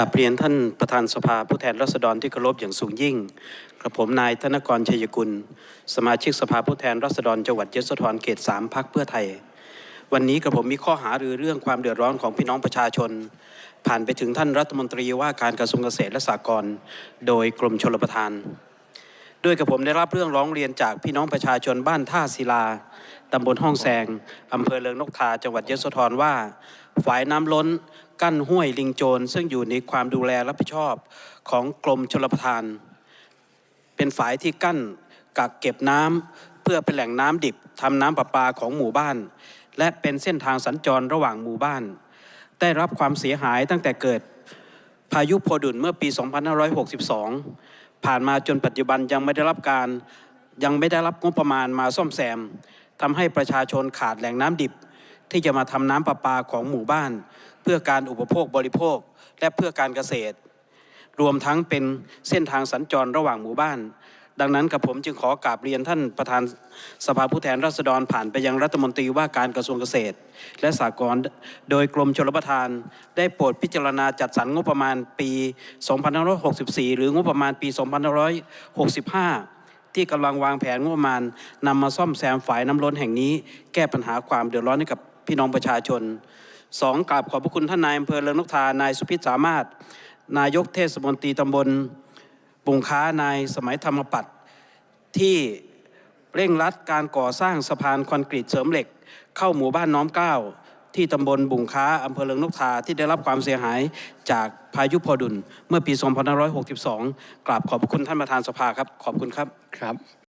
กับเรียนท่านประธานสภาผู้แทนราษฎรที่เคารพอย่างสูงยิ่งกระผมนายธนกรชัยกุล สมาชิกสภาผู้แทนราษฎรจังหวัดยโสธรเขตสามพักเพื่อไทย วันนี้กระผมมีข้อหารือเรื่องความเดือดร้อนของพี่น้องประชาชน ผ่านไปถึงท่านรัฐมนตรีว่าการกระทรวงเกษตรและสหกรณ์โดยกรมชลประทาน ด้วยกับผมได้รับเรื่องร้องเรียนจากพี่น้องประชาชนบ้านท่าศิลาตำบลห้องแซงอำเภอเลิงนกทาจังหวัดยโสธรว่าฝายน้ำล้นกั้นห้วยลิงโจรซึ่งอยู่ในความดูแลรับผิดชอบของกรมชลประทาน เป็นฝายที่กั้นกักเก็บน้ำเพื่อเป็นแหล่งน้ำดิบทำน้ำประปาของหมู่บ้าน และเป็นเส้นทางสัญจรระหว่างหมู่บ้าน ได้รับความเสียหายตั้งแต่เกิด พายุโพดุลเมื่อปี 2562 ผ่านมาจนปัจจุบันยังไม่ได้รับการยังไม่ได้รับงบประมาณมาซ่อมแซมทำให้ประชาชนขาดแหล่งน้ำดิบ ที่จะมาทำน้ำประปาของหมู่บ้าน เพื่อการอุปโภคบริโภคและเพื่อการเกษตร รวมทั้งเป็นเส้นทางสัญจรระหว่างหมู่บ้าน ดังนั้นกับผมจึงขอกราบเรียนท่านประธานสภาผู้แทนราษฎรผ่านไปยังรัฐมนตรีว่าการกระทรวงเกษตร และสหกรณ์โดยกรมชลประทาน ได้โปรดพิจารณาจัดสรรงบประมาณปี 2564 หรืองบประมาณปี 2565 ที่กำลังวางแผนงบประมาณนำมาซ่อมแซมฝายน้ำล้นแห่งนี้ แก้ปัญหาความเดือดร้อนให้กับพี่น้องประชาชนสองกราบขอบพระคุณท่านนายอำเภอเลิงนกทานายสุพิษสามารถ นายกเทศมนตรีตำบล งค้านายสมัยธรรมปัตย์ที่เร่งรัดการก่อสร้างสะพานคอนกรีตเสริมเหล็ก เข้าหมู่บ้านน้อมเกล้าที่ตำบลบุงค้าอำเภอเลิงนกทาที่ได้รับความเสียหายจากพายุพอดุลเมื่อปี 2562 กราบขอบคุณท่านประธานสภาครับ ขอบคุณครับครับ